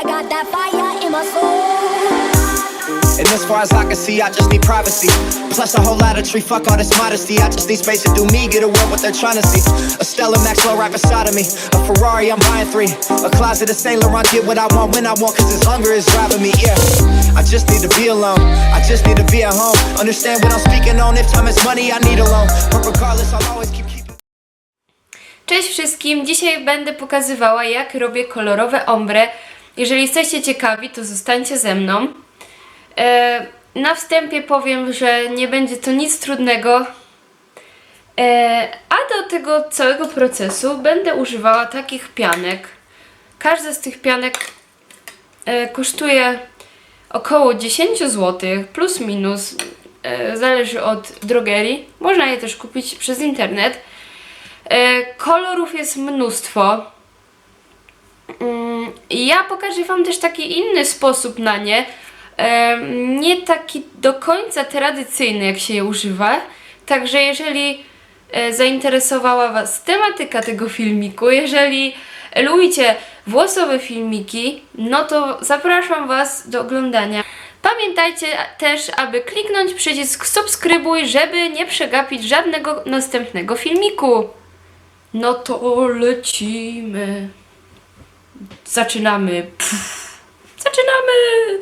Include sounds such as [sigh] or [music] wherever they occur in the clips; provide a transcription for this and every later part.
I got that fire in my soul. And as far as I can see, I just need privacy. Plus a whole lot of tree, fuck all this modesty. I just need space to do me, get away what they're trying to see. A Stella Maxwell right beside of me. A Ferrari, I'm buying three. A closet of Saint Laurent, get what I want when I want, cause this hunger is driving me, yeah. I just need to be alone. I just need to be at home. Understand what I'm speaking on. If time is money, I need a loan. But regardless, I'll always keep keeping. Cześć wszystkim! Dzisiaj będę pokazywała jak robię kolorowe ombre. Jeżeli jesteście ciekawi, to zostańcie ze mną. E, na wstępie powiem, że nie będzie to nic trudnego. E, a do tego całego procesu będę używała takich pianek. Każda z tych pianek e, kosztuje około 10 zł, plus minus. Zależy od drogerii. Można je też kupić przez internet. Kolorów jest mnóstwo. Mm, Ja pokażę Wam też taki inny sposób na nie. Nie taki do końca tradycyjny, jak się je używa. Także jeżeli e, zainteresowała Was tematyka tego filmiku, jeżeli lubicie włosowe filmiki, no to zapraszam Was do oglądania. Pamiętajcie też, aby kliknąć przycisk subskrybuj, żeby nie przegapić żadnego następnego filmiku. No to lecimy. Zaczynamy. Pff. Zaczynamy,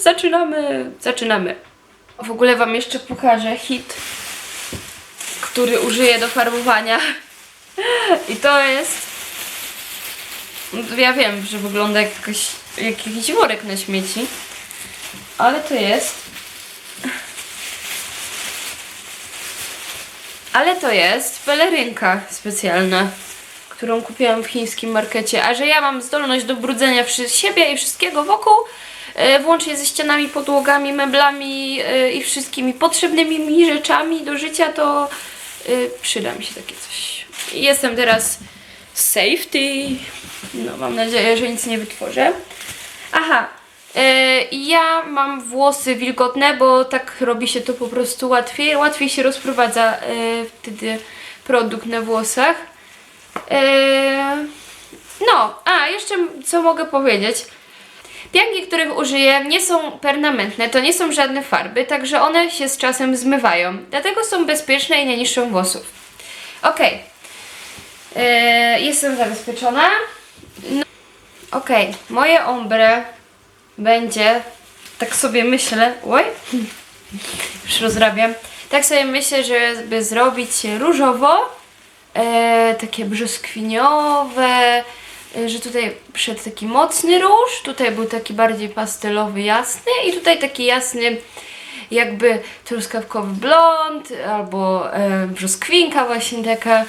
zaczynamy, zaczynamy. W ogóle Wam jeszcze pokażę hit, który użyję do farbowania. I to jest. Ja wiem, że wygląda jak, jakaś, jak jakiś worek na śmieci, ale to jest. Ale to jest pelerynka specjalna, którą kupiłam w chińskim markecie. A że ja mam zdolność do brudzenia siebie i wszystkiego wokół, e, włącznie ze ścianami, podłogami, meblami e, i wszystkimi potrzebnymi mi rzeczami do życia, to e, przyda mi się takie coś. Jestem teraz safety. No, mam nadzieję, że nic nie wytworzę. Aha, ja mam włosy wilgotne, bo tak robi się to po prostu łatwiej. Łatwiej się rozprowadza wtedy produkt na włosach. E, no, a jeszcze co mogę powiedzieć. Pianki, których użyję, nie są permanentne, to nie są żadne farby, także one się z czasem zmywają. Dlatego są bezpieczne i nie niszczą włosów. Okej. E, Jestem zabezpieczona. No. Okej, moje ombre będzie, tak sobie myślę, oj, [laughs] już rozrabiam, tak sobie myślę, żeby zrobić różowo, e, takie brzoskwiniowe, e, że tutaj przyszedł taki mocny róż, tutaj był taki bardziej pastelowy, jasny i tutaj taki jasny jakby truskawkowy blond albo e, brzoskwinka właśnie taka.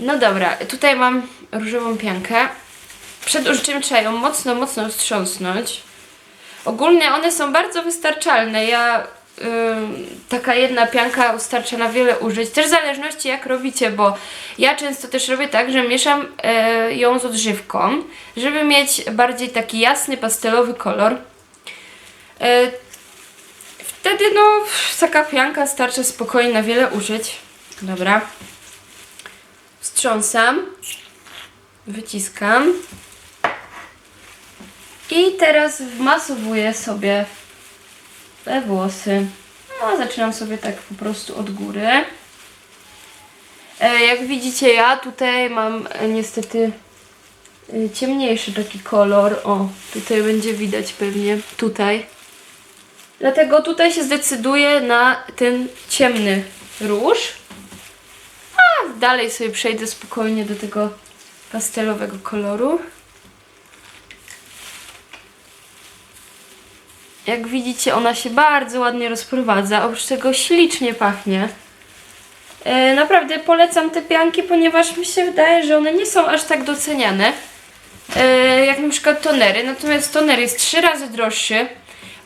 No dobra, tutaj mam różową piankę. Przed użyciem trzeba ją mocno, mocno wstrząsnąć. Ogólnie one są bardzo wystarczalne. Ja taka jedna pianka starcza na wiele użyć. Też w zależności jak robicie, bo ja często też robię tak, że mieszam e, ją z odżywką, żeby mieć bardziej taki jasny, pastelowy kolor. E, wtedy no taka pianka starcza spokojnie na wiele użyć. Dobra. Wstrząsam. Wyciskam. I teraz wmasowuję sobie włosy. No, zaczynam sobie tak po prostu od góry. E, jak widzicie, ja tutaj mam e, niestety e, ciemniejszy taki kolor. O, tutaj będzie widać pewnie. Tutaj. Dlatego tutaj się zdecyduję na ten ciemny róż. A dalej sobie przejdę spokojnie do tego pastelowego koloru. Jak widzicie, ona się bardzo ładnie rozprowadza. Oprócz tego ślicznie pachnie. E, naprawdę polecam te pianki, ponieważ mi się wydaje, że one nie są aż tak doceniane. E, jak na przykład tonery. Natomiast toner jest trzy razy droższy.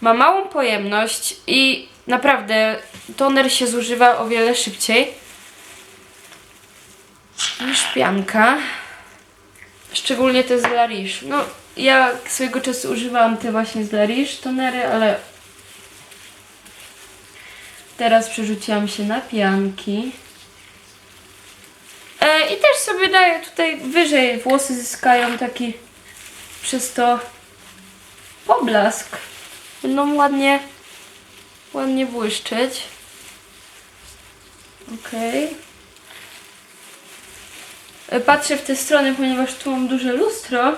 Ma małą pojemność i naprawdę toner się zużywa o wiele szybciej niż pianka. Szczególnie te z La Riche. No, ja swojego czasu używałam te właśnie z La Riche tonery, ale teraz przerzuciłam się na pianki. E, I też sobie daję tutaj wyżej, włosy zyskają taki przez to poblask. Będą ładnie, ładnie błyszczeć. Okej. E, Patrzę w tę stronę, ponieważ tu mam duże lustro.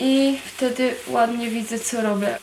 I wtedy ładnie widzę, co robię.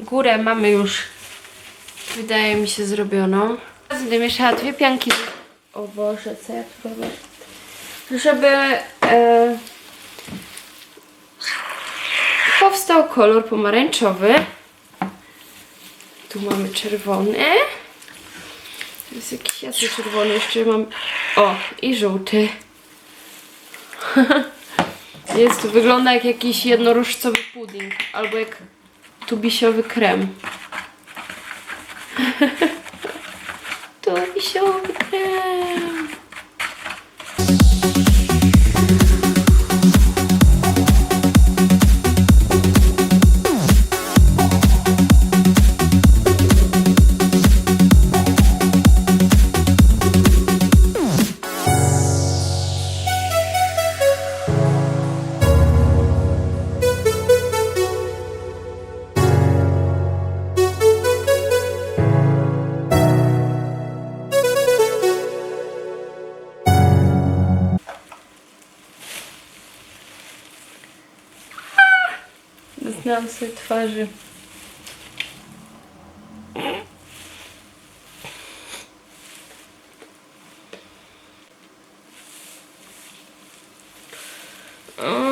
Górę mamy już, wydaje mi się, zrobioną. Teraz Będę mieszała dwie pianki. O Boże, co ja tu robię? Żeby e, powstał kolor pomarańczowy. Tu mamy czerwony. To jest jakiś jasny czerwony, jeszcze mam... O, i żółty. [laughs] Jest, to wygląda jak jakiś jednoróżcowy pudding, albo jak tubisiowy krem. [laughs] tubisiowy krem. Sobie twarzy. Mm.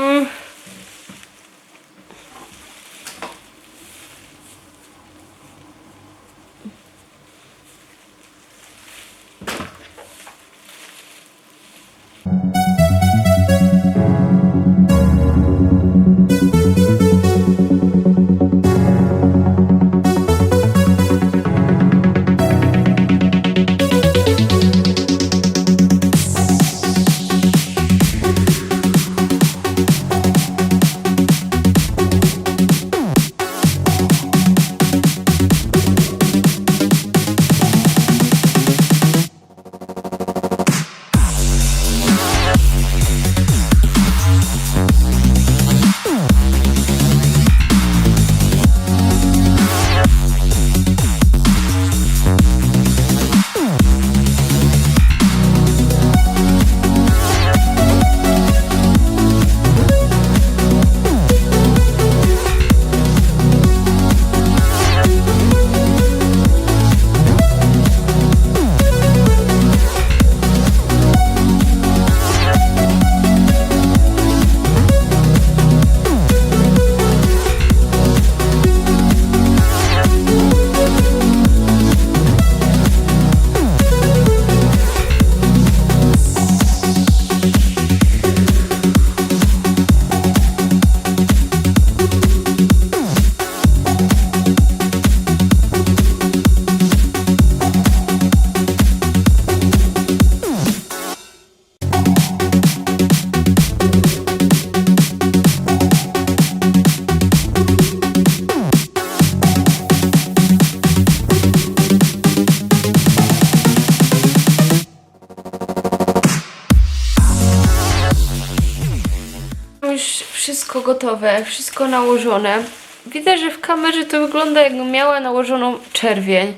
Gotowe, wszystko nałożone. Widzę, że w kamerze to wygląda jakbym miała nałożoną czerwień.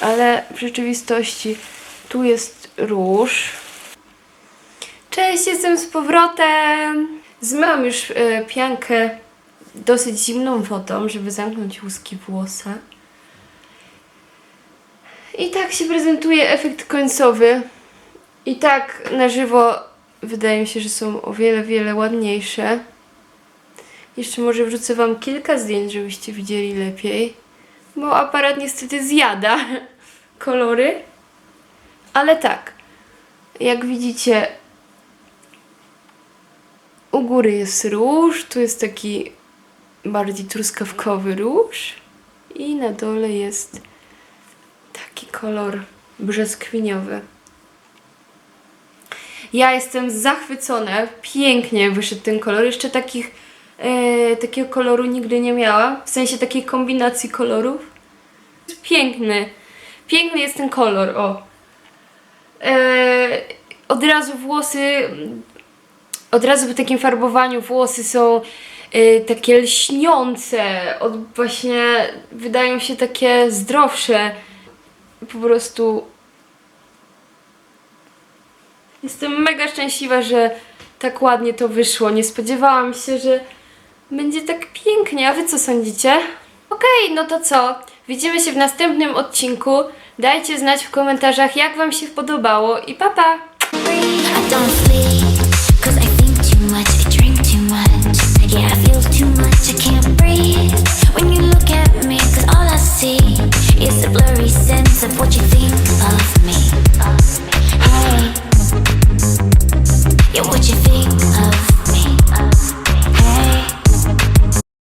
Ale w rzeczywistości tu jest róż. Cześć, jestem z powrotem. Zmyłam już e, piankę dosyć zimną wodą, żeby zamknąć łuski włosa. I tak się prezentuje efekt końcowy. I tak na żywo wydaje mi się, że są o wiele, wiele ładniejsze. Jeszcze może wrzucę Wam kilka zdjęć, żebyście widzieli lepiej. Bo aparat niestety zjada [laughs] kolory. Ale tak, jak widzicie, u góry jest róż, tu jest taki bardziej truskawkowy róż i na dole jest taki kolor brzoskwiniowy. Ja jestem zachwycona, pięknie wyszedł ten kolor. Jeszcze takich, e, takiego koloru nigdy nie miałam, w sensie takiej kombinacji kolorów. Piękny, piękny jest ten kolor, o. E, od razu włosy, od razu po takim farbowaniu włosy są e, takie lśniące, od właśnie wydają się takie zdrowsze. Po prostu Jestem mega szczęśliwa, że tak ładnie to wyszło. Nie spodziewałam się, że będzie tak pięknie, a wy co sądzicie? Okej, okay, no to co? Widzimy się w następnym odcinku. Dajcie znać w komentarzach, jak wam się podobało i papa. what you think of